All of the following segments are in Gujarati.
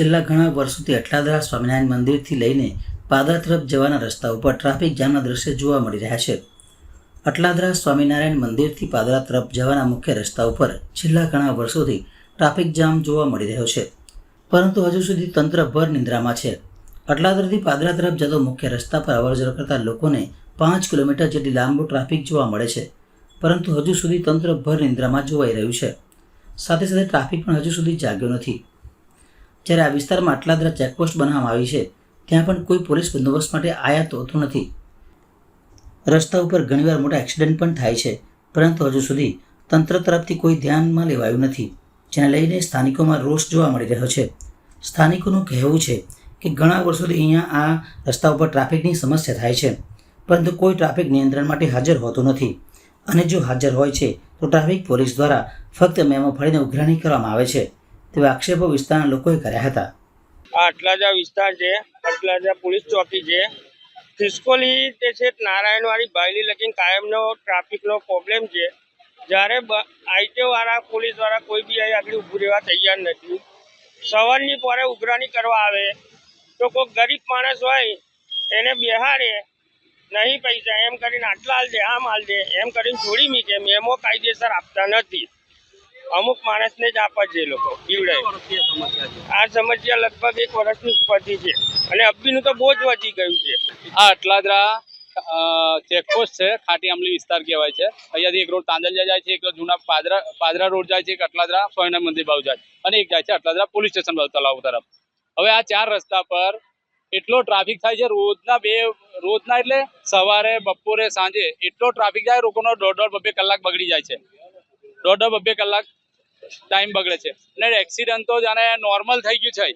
છેલ્લા ઘણા વર્ષોથી અટલાદરા સ્વામિનારાયણ મંદિરથી લઈને પાદરા તરફ જવાના રસ્તા ઉપર ટ્રાફિક જામના દ્રશ્ય જોવા મળી રહ્યા છે. અટલાદરા સ્વામિનારાયણ મંદિરથી પાદરા તરફ જવાના મુખ્ય રસ્તા ઉપર છેલ્લા ઘણા વર્ષોથી ટ્રાફિક જામ જોવા મળી રહ્યો છે. પરંતુ હજુ સુધી તંત્ર ભર નિંદ્રામાં છે. અટલાદરાથી પાદરા તરફ જતો મુખ્ય રસ્તા પર અવરજવર કરતા લોકોને પાંચ કિલોમીટર જેટલી લાંબુ ટ્રાફિક જોવા મળે છે. પરંતુ હજુ સુધી તંત્ર ભર નિંદ્રામાં જોવાઈ રહ્યું છે. સાથે સાથે ટ્રાફિક પણ હજુ સુધી જાગ્યો નથી. જ્યારે આ વિસ્તારમાં અટલાદરા ચેકપોસ્ટ બનાવવામાં આવી છે, ત્યાં પણ કોઈ પોલીસ બંદોબસ્ત માટે આયાત હોતું નથી. રસ્તા ઉપર ઘણીવાર મોટા એક્સિડન્ટ પણ થાય છે, પરંતુ હજુ સુધી તંત્ર તરફથી કોઈ ધ્યાનમાં લેવાયું નથી, જેને લઈને સ્થાનિકોમાં રોષ જોવા મળી રહ્યો છે. સ્થાનિકોનું કહેવું છે કે ઘણા વર્ષોથી અહીંયા આ રસ્તા ઉપર ટ્રાફિકની સમસ્યા થાય છે, પરંતુ કોઈ ટ્રાફિક નિયંત્રણ માટે હાજર હોતું નથી. અને જો હાજર હોય છે, તો ટ્રાફિક પોલીસ દ્વારા ફક્ત મેમો ફળીને ઉઘરાણી કરવામાં આવે છે. તેવા આક્ષેપો વિસ્તારના લોકોએ કર્યા હતા. આ વિસ્તાર છે, અટલાજા પોલીસ ચોકી છે. ખિસકોલી તે છે નારાયણવાડી બાયલી લગીન કાયમનો ટ્રાફિકનો પ્રોબ્લેમ છે. જ્યારે આઈટીઓ વાળા પોલીસવાળા કોઈ બી અહીં આગળ ઊભું રહેવા તૈયાર નથી. સવારની પોરે ઉઘરાણી કરવા આવે, તો કોઈ ગરીબ માણસ હોય, એને બેહાડે, નહીં પૈસા, એમ કરીને આટલા હાલ દે, આમ હાલ દે, એમ કરીને છોડી મીકે મેમો કાયદેસર આપતા નથી. અમુક માણસને જ આપે છે એ લોકો બીવડાય આ સમસ્યા લગભગ એક વર્ષની ઉપરથી છે. અને અબ્બીનું તો બહુ જ વધી ગયું છે. આ અટલાદરા ચેકપોસ્ટ છે ખાટી આંબલી વિસ્તાર કહેવાય છે. અહીંયાથી એક રોડ તાંદલિયા જાય છે એક રોડ જૂના પાદરા પાદરા રોડ જાય છે એક અટલાદરા સ્વામિનારાયણ મંદિર બાજુ જાય અને એક જાય છે અટલાદરા પોલીસ સ્ટેશન બાજુ તલાવ તરફ. હવે આ ચાર રસ્તા પર એટલો ટ્રાફિક થાય છે રોજના બે રોજના એટલે સવારે બપોરે સાંજે એટલો ટ્રાફિક જાય લોકોનો દોઢ દોઢ બબ્બે કલાક બગડી જાય છે. દોઢ દોઢ બબ્બે કલાક ટાઈમ બગડે છે. અને એક્સિડન્ટ તો જાણે નોર્મલ થઈ ગયું છે.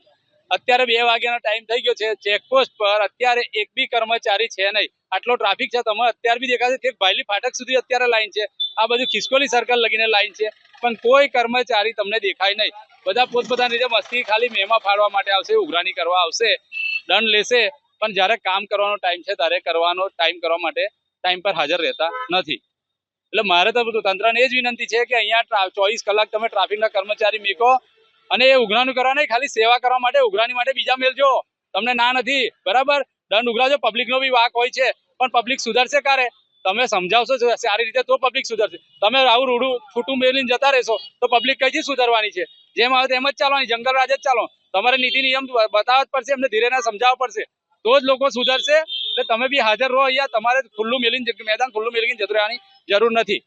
અત્યારે બે વાગ્યાનો ટાઈમ થઈ ગયો છે. ચેકપોસ્ટ પર અત્યારે એક બી કર્મચારી છે નહીં. આટલો ટ્રાફિક છે તમે અત્યારે બી દેખાશે કે ભાઈલી ફાટક સુધી અત્યારે લાઈન છે. આ બધું ખિસકોલી સર્કલ લગીને લાઈન છે. પણ કોઈ કર્મચારી તમને દેખાય નહીં. બધા પોતપોતાની રીતે મસ્તી ખાલી મેમાં ફાડવા માટે આવશે, ઉઘરાણી કરવા આવશે, દંડ લેશે. પણ જ્યારે કામ કરવાનો ટાઈમ છે, ત્યારે કરવાનો ટાઈમ કરવા માટે ટાઈમ પર હાજર રહેતા નથી. એટલે મારે તો બધું તંત્રને એ જ વિનંતી છે કે અહીંયા ચોવીસ કલાક તમે ટ્રાફિકના કર્મચારી મેકો અને એ ઉઘરાનું કરવા નહીં, ખાલી સેવા કરવા માટે, ઉઘરાણી માટે બીજા મેલજો. તમને ના નથી. બરાબર? દંડ ઉઘરાજો પબ્લિકનો બી વાક હોય છે, પણ પબ્લિક સુધરશે ક્યારે? તમે સમજાવશો સારી રીતે તો પબ્લિક સુધરશે. તમે આવું રૂડું છૂટું મેલીને જતા રહેશો, તો પબ્લિક કઈથી સુધરવાની છે? જેમ આવે તેમ જ ચાલવાની, જંગલ રાજ જ ચાલો તમારે નીતિ નિયમ બતાવવા જ પડશે, એમને ધીરે સમજાવવા પડશે. તો જ લોકો સુધરશે. એટલે તમે બી હાજર રહો અહીંયા, તમારે ખુલ્લું મેલીને મેદાન ખુલ્લું મેલીને જતું રહેવાની જરૂર નથી.